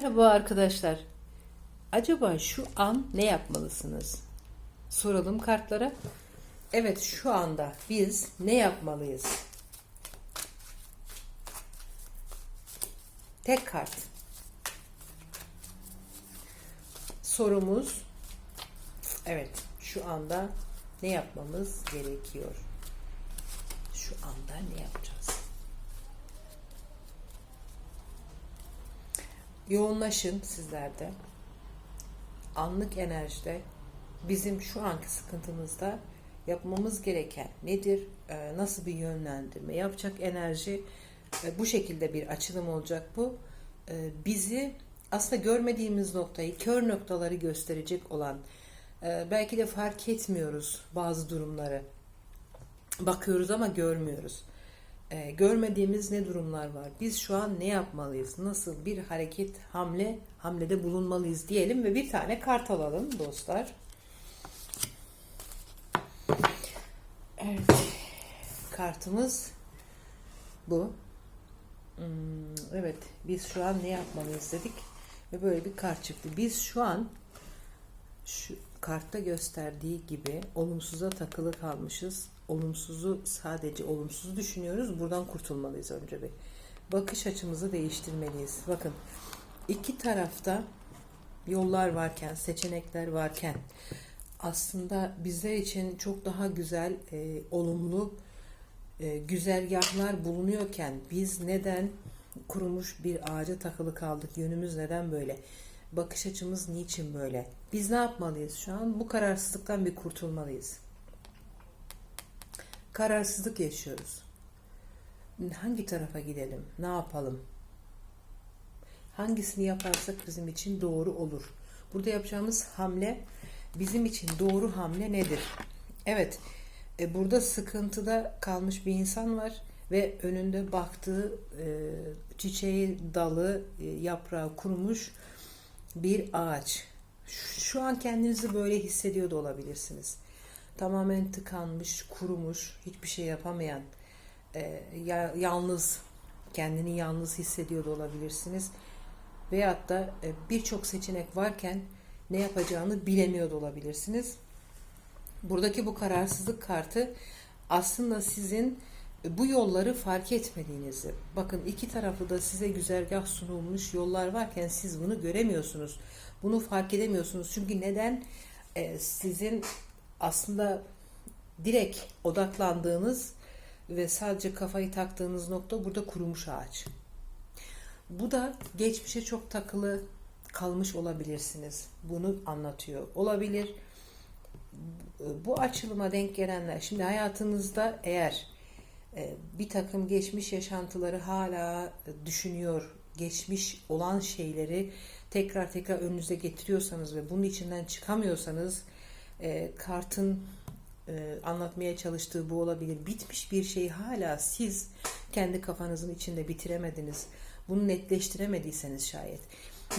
Merhaba arkadaşlar. Acaba şu an ne yapmalısınız? Soralım kartlara. Evet şu anda biz ne yapmalıyız? Tek kart. Sorumuz evet şu anda ne yapmamız gerekiyor? Şu anda ne yapacağız? Yoğunlaşın sizler de. Anlık enerjide bizim şu anki sıkıntımızda yapmamız gereken nedir? Ee, nasıl bir yönlendirme yapacak enerji? bu şekilde bir açılım olacak bu. Ee, bizi aslında görmediğimiz noktayı, kör noktaları gösterecek olan e, belki de fark etmiyoruz bazı durumları. Bakıyoruz ama görmüyoruz. Ee, görmediğimiz ne durumlar var? Biz şu an ne yapmalıyız? Nasıl bir hareket, hamle, hamlede bulunmalıyız diyelim ve bir tane kart alalım dostlar. Evet. Kartımız bu. Hmm, evet. Biz şu an ne yapmalıyız dedik. Ve böyle bir kart çıktı. Biz şu an şu kartta gösterdiği gibi olumsuza takılı kalmışız. Olumsuzu sadece olumsuz düşünüyoruz. Buradan kurtulmalıyız önce bir. Bakış açımızı değiştirmeliyiz. Bakın iki tarafta yollar varken, seçenekler varken aslında bizler için çok daha güzel, e, olumlu e, güzergahlar bulunuyorken biz neden kurumuş bir ağaca takılı kaldık? Yönümüz neden böyle? Bakış açımız niçin böyle? Biz ne yapmalıyız şu an? Bu kararsızlıktan bir kurtulmalıyız. Kararsızlık yaşıyoruz. Hangi tarafa gidelim? Ne yapalım? Hangisini yaparsak bizim için doğru olur? Burada yapacağımız hamle bizim için doğru hamle nedir? Evet, e, burada sıkıntıda kalmış bir insan var ve önünde baktığı e, çiçeği, dalı, e, yaprağı kurumuş bir ağaç. Şu an kendinizi böyle hissediyor da olabilirsiniz. Tamamen tıkanmış, kurumuş, hiçbir şey yapamayan, e, ya, yalnız, kendini yalnız hissediyor da olabilirsiniz. Veyahut da e, birçok seçenek varken ne yapacağını bilemiyor da olabilirsiniz. Buradaki bu kararsızlık kartı aslında sizin bu yolları fark etmediğinizi. Bakın iki tarafı da size güzergah sunulmuş yollar varken siz bunu göremiyorsunuz. Bunu fark edemiyorsunuz. Çünkü neden? Ee, sizin aslında direkt odaklandığınız ve sadece kafayı taktığınız nokta burada kurumuş ağaç. Bu da geçmişe çok takılı kalmış olabilirsiniz. Bunu anlatıyor. Olabilir. Bu açılıma denk gelenler şimdi hayatınızda eğer bir takım geçmiş yaşantıları hala düşünüyor, geçmiş olan şeyleri tekrar tekrar önünüze getiriyorsanız ve bunun içinden çıkamıyorsanız e, kartın e, anlatmaya çalıştığı bu olabilir. Bitmiş bir şeyi hala siz kendi kafanızın içinde bitiremediniz. Bunu netleştiremediyseniz şayet.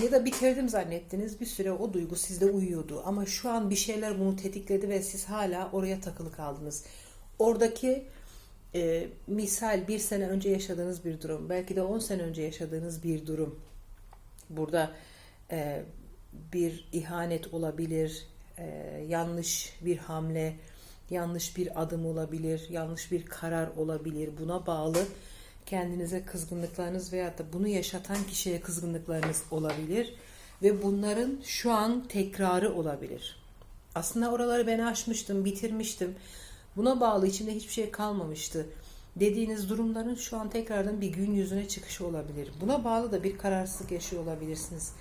Ya da bitirdim zannettiniz bir süre o duygu sizde uyuyordu ama şu an bir şeyler bunu tetikledi ve siz hala oraya takılı kaldınız. Oradaki e, misal bir sene önce yaşadığınız bir durum, belki de 10 sene önce yaşadığınız bir durum. Burada e, bir ihanet olabilir, e, yanlış bir hamle, yanlış bir adım olabilir, yanlış bir karar olabilir. Buna bağlı kendinize kızgınlıklarınız veya da bunu yaşatan kişiye kızgınlıklarınız olabilir ve bunların şu an tekrarı olabilir. Aslında oraları ben aşmıştım, bitirmiştim. Buna bağlı içinde hiçbir şey kalmamıştı. Dediğiniz durumların şu an tekrardan bir gün yüzüne çıkışı olabilir. Buna bağlı da bir kararsızlık yaşıyor olabilirsiniz.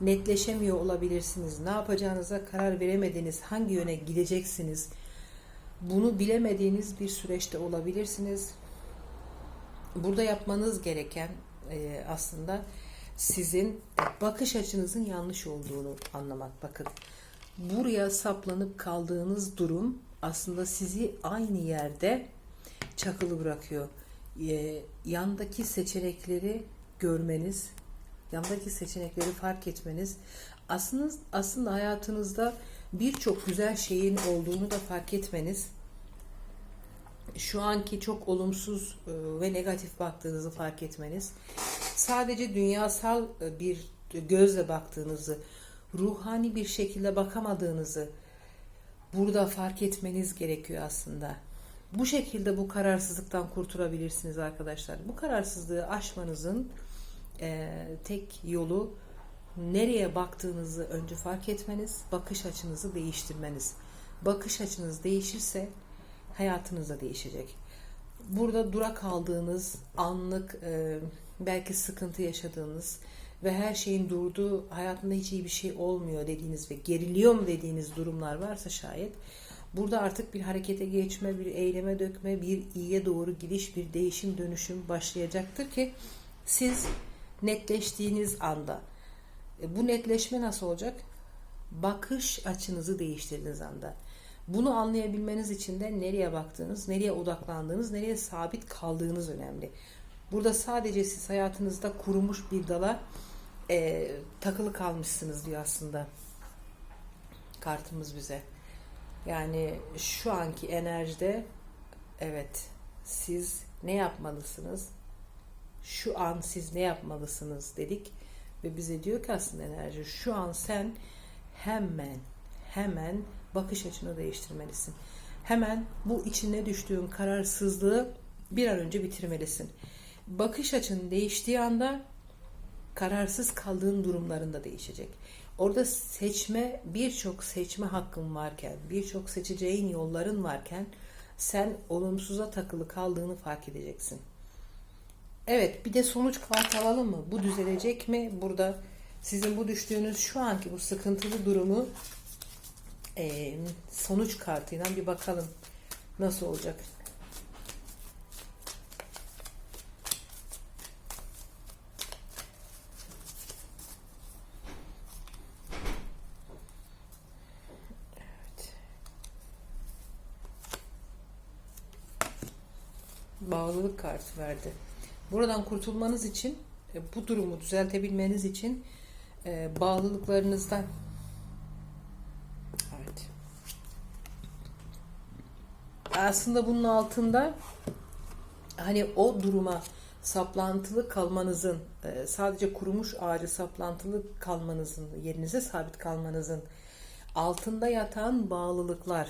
Netleşemiyor olabilirsiniz. Ne yapacağınıza karar veremediğiniz, hangi yöne gideceksiniz? Bunu bilemediğiniz bir süreçte olabilirsiniz. Burada yapmanız gereken e, aslında sizin bakış açınızın yanlış olduğunu anlamak. Bakın buraya saplanıp kaldığınız durum aslında sizi aynı yerde çakılı bırakıyor. E, yandaki seçenekleri görmeniz, yandaki seçenekleri fark etmeniz aslında aslında hayatınızda birçok güzel şeyin olduğunu da fark etmeniz şu anki çok olumsuz e, ve negatif baktığınızı fark etmeniz sadece dünyasal e, bir gözle baktığınızı, ruhani bir şekilde bakamadığınızı burada fark etmeniz gerekiyor aslında. Bu şekilde bu kararsızlıktan kurtulabilirsiniz arkadaşlar. Bu kararsızlığı aşmanızın e, tek yolu nereye baktığınızı önce fark etmeniz, bakış açınızı değiştirmeniz. Bakış açınız değişirse hayatınız da değişecek. Burada dura kaldığınız anlık e, belki sıkıntı yaşadığınız ve her şeyin durduğu hayatında hiç iyi bir şey olmuyor dediğiniz ve geriliyor mu dediğiniz durumlar varsa şayet burada artık bir harekete geçme, bir eyleme dökme, bir iyiye doğru gidiş, bir değişim dönüşüm başlayacaktır ki siz netleştiğiniz anda e, bu netleşme nasıl olacak? Bakış açınızı değiştirdiğiniz anda. Bunu anlayabilmeniz için de nereye baktığınız, nereye odaklandığınız, nereye sabit kaldığınız önemli. Burada sadece siz hayatınızda kurumuş bir dala e, takılı kalmışsınız diyor aslında kartımız bize. Yani şu anki enerjide evet siz ne yapmalısınız? Şu an siz ne yapmalısınız dedik ve bize diyor ki aslında enerji şu an sen hemen hemen bakış açını değiştirmelisin. Hemen bu içine düştüğün kararsızlığı bir an önce bitirmelisin. Bakış açın değiştiği anda kararsız kaldığın durumlarında değişecek. Orada seçme birçok seçme hakkın varken, birçok seçeceğin yolların varken sen olumsuza takılı kaldığını fark edeceksin. Evet, bir de sonuç kartı alalım mı? Bu düzelecek mi? Burada sizin bu düştüğünüz şu anki bu sıkıntılı durumu e, sonuç kartıyla bir bakalım nasıl olacak. Bağlılık kartı verdi. Buradan kurtulmanız için, e, bu durumu düzeltebilmeniz için e, bağlılıklarınızdan Evet. Aslında bunun altında hani o duruma saplantılı kalmanızın e, sadece kurumuş ağacı saplantılı kalmanızın yerinize sabit kalmanızın altında yatan bağlılıklar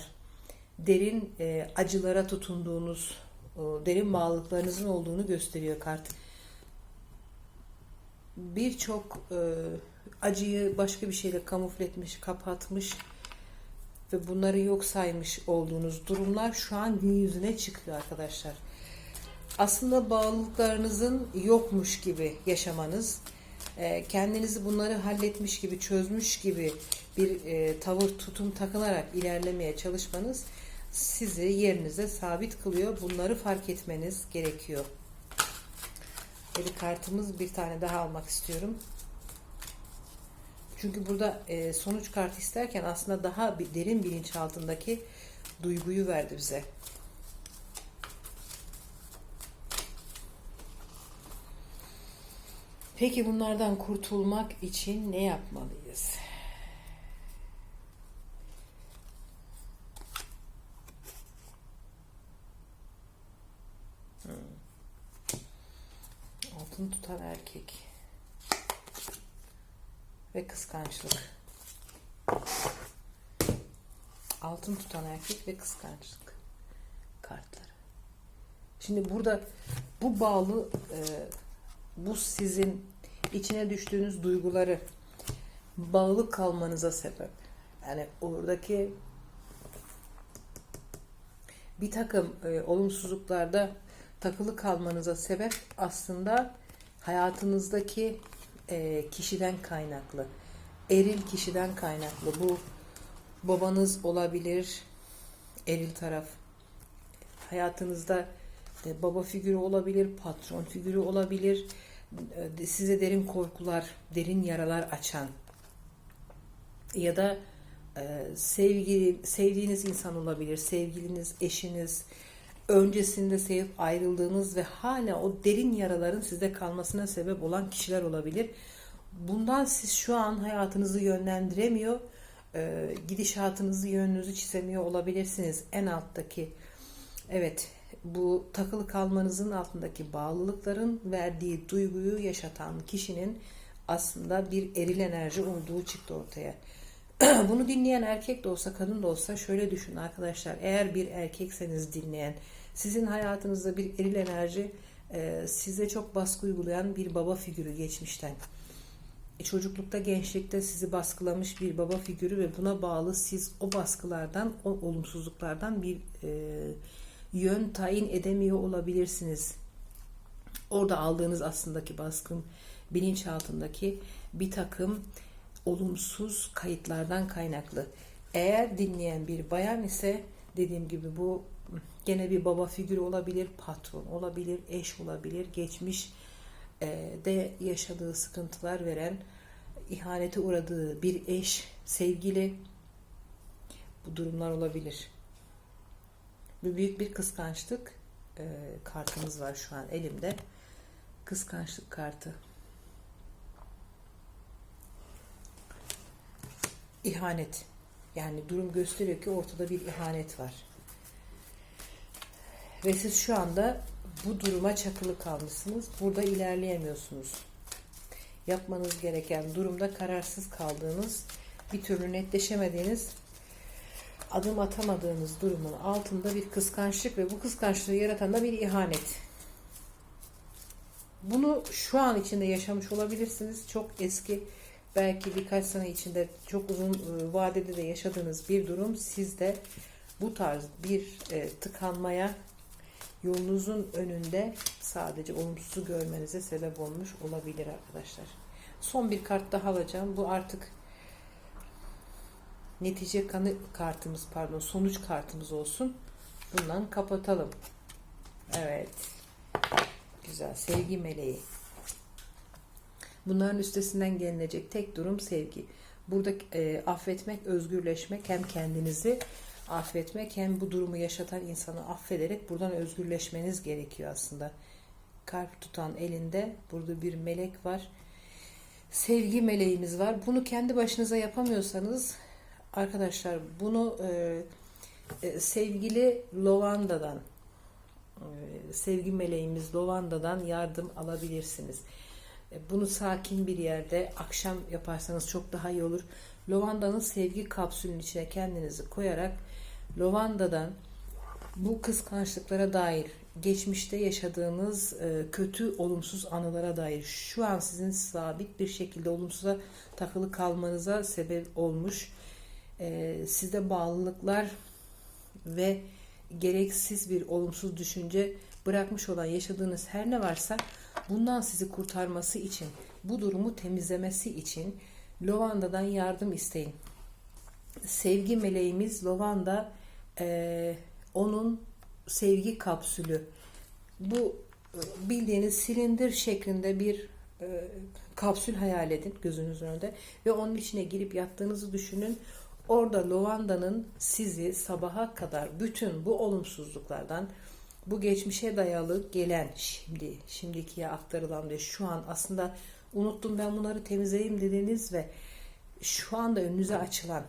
derin acılara tutunduğunuz derin bağlılıklarınızın olduğunu gösteriyor kart. Birçok e, acıyı başka bir şeyle kamufle etmiş, kapatmış ve bunları yok saymış olduğunuz durumlar şu an gün yüzüne çıkıyor arkadaşlar. Aslında bağlılıklarınızın yokmuş gibi yaşamanız, e, kendinizi bunları halletmiş gibi, çözmüş gibi bir e, tavır tutum takınarak ilerlemeye çalışmanız sizi yerinize sabit kılıyor. Bunları fark etmeniz gerekiyor. Bir kartımız bir tane daha almak istiyorum. Çünkü burada e, sonuç kartı isterken aslında daha bir derin bilinçaltındaki duyguyu verdi bize. Peki bunlardan kurtulmak için ne yapmalıyız? Hmm. Tutan erkek ve kıskançlık. Altın tutan erkek ve kıskançlık kartları. Şimdi burada bu bağlı e, bu sizin içine düştüğünüz duyguları bağlı kalmanıza sebep. Yani oradaki bir takım e, olumsuzluklarda takılı kalmanıza sebep aslında hayatınızdaki e, kişiden kaynaklı. Eril kişiden kaynaklı. Bu babanız olabilir, eril taraf. Hayatınızda e, baba figürü olabilir, patron figürü olabilir. E, size derin korkular, derin yaralar açan ya da e, sevgi, sevdiğiniz insan olabilir, sevgiliniz, eşiniz, öncesinde sevip ayrıldığınız ve hala o derin yaraların sizde kalmasına sebep olan kişiler olabilir. Bundan siz şu an hayatınızı yönlendiremiyor, e, gidişatınızı, yönünüzü çizemiyor olabilirsiniz. En alttaki, evet bu takılı kalmanızın altındaki bağlılıkların verdiği duyguyu yaşatan kişinin aslında bir eril enerji olduğu çıktı ortaya. Bunu dinleyen erkek de olsa kadın da olsa şöyle düşünün arkadaşlar. Eğer bir erkekseniz dinleyen sizin hayatınızda bir eril enerji e, size çok baskı uygulayan bir baba figürü geçmişten. E, çocuklukta, gençlikte sizi baskılamış bir baba figürü ve buna bağlı siz o baskılardan, o olumsuzluklardan bir e, yön tayin edemiyor olabilirsiniz. Orada aldığınız aslındaki baskın bilinçaltındaki bir takım olumsuz kayıtlardan kaynaklı. Eğer dinleyen bir bayan ise dediğim gibi bu gene bir baba figürü olabilir, patron olabilir, eş olabilir, geçmiş e, de yaşadığı sıkıntılar veren, ihanete uğradığı bir eş, sevgili bu durumlar olabilir. Bu büyük bir kıskançlık e, kartımız var şu an elimde. Kıskançlık kartı. İhanet. Yani durum gösteriyor ki ortada bir ihanet var. Ve siz şu anda bu duruma çakılı kalmışsınız. Burada ilerleyemiyorsunuz. Yapmanız gereken durumda kararsız kaldığınız, bir türlü netleşemediğiniz, adım atamadığınız durumun altında bir kıskançlık ve bu kıskançlığı yaratan da bir ihanet. Bunu şu an içinde yaşamış olabilirsiniz. Çok eski belki birkaç sene içinde çok uzun e, vadede de yaşadığınız bir durum sizde bu tarz bir e, tıkanmaya yolunuzun önünde sadece olumsuzu görmenize sebep olmuş olabilir arkadaşlar. Son bir kart daha alacağım. Bu artık netice kanı kartımız pardon sonuç kartımız olsun. Bundan kapatalım. Evet. Güzel. Sevgi meleği. Bunların üstesinden gelinecek tek durum sevgi. Burada e, affetmek, özgürleşmek hem kendinizi affetmek hem bu durumu yaşatan insanı affederek buradan özgürleşmeniz gerekiyor aslında. Kalp tutan elinde burada bir melek var. Sevgi meleğimiz var. Bunu kendi başınıza yapamıyorsanız arkadaşlar bunu e, e, sevgili Lovanda'dan e, sevgi meleğimiz Lovanda'dan yardım alabilirsiniz. E, bunu sakin bir yerde akşam yaparsanız çok daha iyi olur. Lovanda'nın sevgi kapsülünün içine kendinizi koyarak Lovanda'dan bu kıskançlıklara dair geçmişte yaşadığınız e, kötü olumsuz anılara dair şu an sizin sabit bir şekilde olumsuza takılı kalmanıza sebep olmuş e, sizde bağlılıklar ve gereksiz bir olumsuz düşünce bırakmış olan yaşadığınız her ne varsa bundan sizi kurtarması için bu durumu temizlemesi için Lovanda'dan yardım isteyin. Sevgi meleğimiz Lovanda e, onun sevgi kapsülü. Bu e, bildiğiniz silindir şeklinde bir e, kapsül hayal edin gözünüzün önünde ve onun içine girip yattığınızı düşünün. Orada Lovanda'nın sizi sabaha kadar bütün bu olumsuzluklardan bu geçmişe dayalı gelen şimdi şimdikiye aktarılan ve şu an aslında unuttum ben bunları temizleyeyim dediğiniz ve şu anda önünüze açılan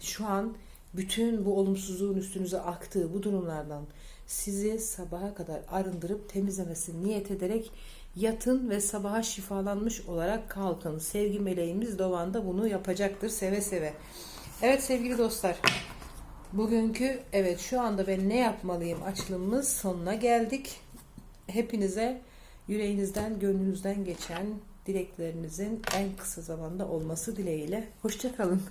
şu an bütün bu olumsuzluğun üstünüze aktığı bu durumlardan sizi sabaha kadar arındırıp temizlemesi niyet ederek yatın ve sabaha şifalanmış olarak kalkın. Sevgi meleğimiz Doğan da bunu yapacaktır seve seve. Evet sevgili dostlar. Bugünkü evet şu anda ben ne yapmalıyım açılımımız sonuna geldik. Hepinize yüreğinizden, gönlünüzden geçen dileklerinizin en kısa zamanda olması dileğiyle. Hoşçakalın.